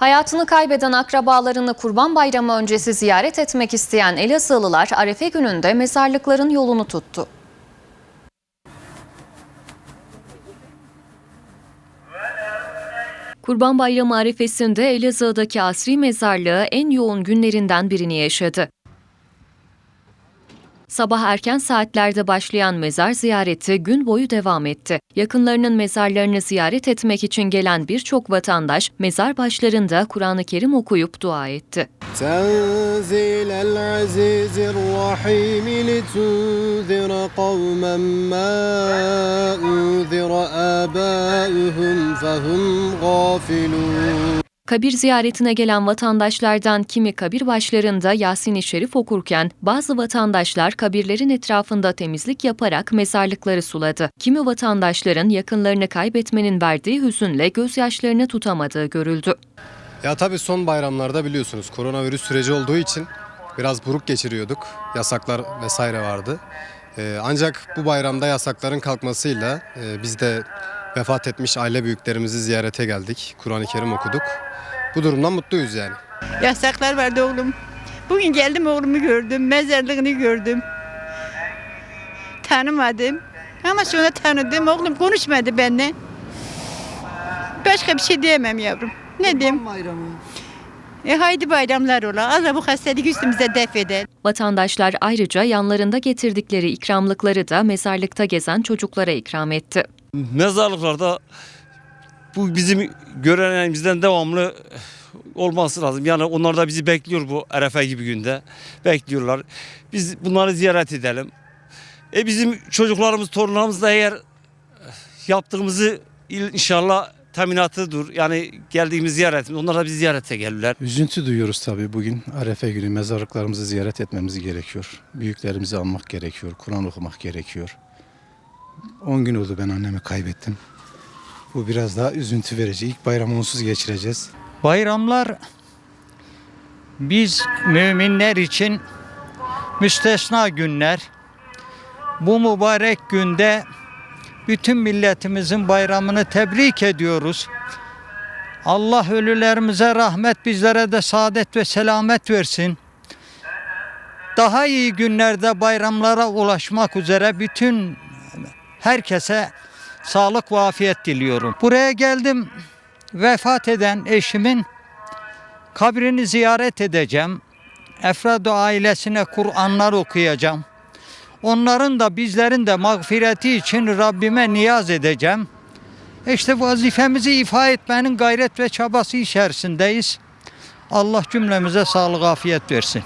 Hayatını kaybeden akrabalarını Kurban Bayramı öncesi ziyaret etmek isteyen Elazığlılar Arefe gününde mezarlıkların yolunu tuttu. Kurban Bayramı arifesinde Elazığ'daki asri mezarlığı en yoğun günlerinden birini yaşadı. Sabah erken saatlerde başlayan mezar ziyareti gün boyu devam etti. Yakınlarının mezarlarını ziyaret etmek için gelen birçok vatandaş mezar başlarında Kur'an-ı Kerim okuyup dua etti. تنزيل العزيز الرحيم لتنذر قوما ما أنذر آباؤهم فهم غافلون Kabir ziyaretine gelen vatandaşlardan kimi kabir başlarında Yasin-i Şerif okurken bazı vatandaşlar kabirlerin etrafında temizlik yaparak mezarlıkları suladı. Kimi vatandaşların yakınlarını kaybetmenin verdiği hüzünle gözyaşlarını tutamadığı görüldü. Ya tabii son bayramlarda biliyorsunuz koronavirüs süreci olduğu için biraz buruk geçiriyorduk. Yasaklar vesaire vardı. Ee, ancak bu bayramda yasakların kalkmasıyla e, biz de vefat etmiş aile büyüklerimizi ziyarete geldik. Kur'an-ı Kerim okuduk. Bu durumdan mutluyuz yani. Yasaklar vardı oğlum. Bugün geldim oğlumu gördüm, mezarlığını gördüm. Tanımadım. Ama sonra tanıdım. Oğlum konuşmadı benimle. Başka bir şey diyemem yavrum. Ne diyeyim? E haydi bayramlar ola. Allah bu hastalık üstümüze def eder. Vatandaşlar ayrıca yanlarında getirdikleri ikramlıkları da mezarlıkta gezen çocuklara ikram etti. Mezarlıklarda bu bizim görenlerimizden devamlı olması lazım. Yani onlar da bizi bekliyor bu Arefe gibi günde. Bekliyorlar. Biz bunları ziyaret edelim. E bizim çocuklarımız, torunlarımız da eğer yaptığımızı inşallah teminatıdır. Yani geldiğimiz ziyaretimiz. Onlar da bizi ziyarete gelirler. Üzüntü duyuyoruz tabii bugün. Arefe günü mezarlıklarımızı ziyaret etmemiz gerekiyor. Büyüklerimizi almak gerekiyor. Kur'an okumak gerekiyor. 10 gün oldu ben annemi kaybettim. Bu biraz daha üzüntü verici. İlk bayramı onsuz geçireceğiz. Bayramlar biz müminler için müstesna günler. Bu mübarek günde bütün milletimizin bayramını tebrik ediyoruz. Allah ölülerimize rahmet, bizlere de saadet ve selamet versin. Daha iyi günlerde bayramlara ulaşmak üzere bütün herkese sağlık ve afiyet diliyorum. Buraya geldim vefat eden eşimin kabrini ziyaret edeceğim. Efrad ailesine Kur'anlar okuyacağım. Onların da bizlerin de mağfireti için Rabbime niyaz edeceğim. İşte vazifemizi ifa etmenin gayret ve çabası içerisindeyiz. Allah cümlemize sağlık afiyet versin.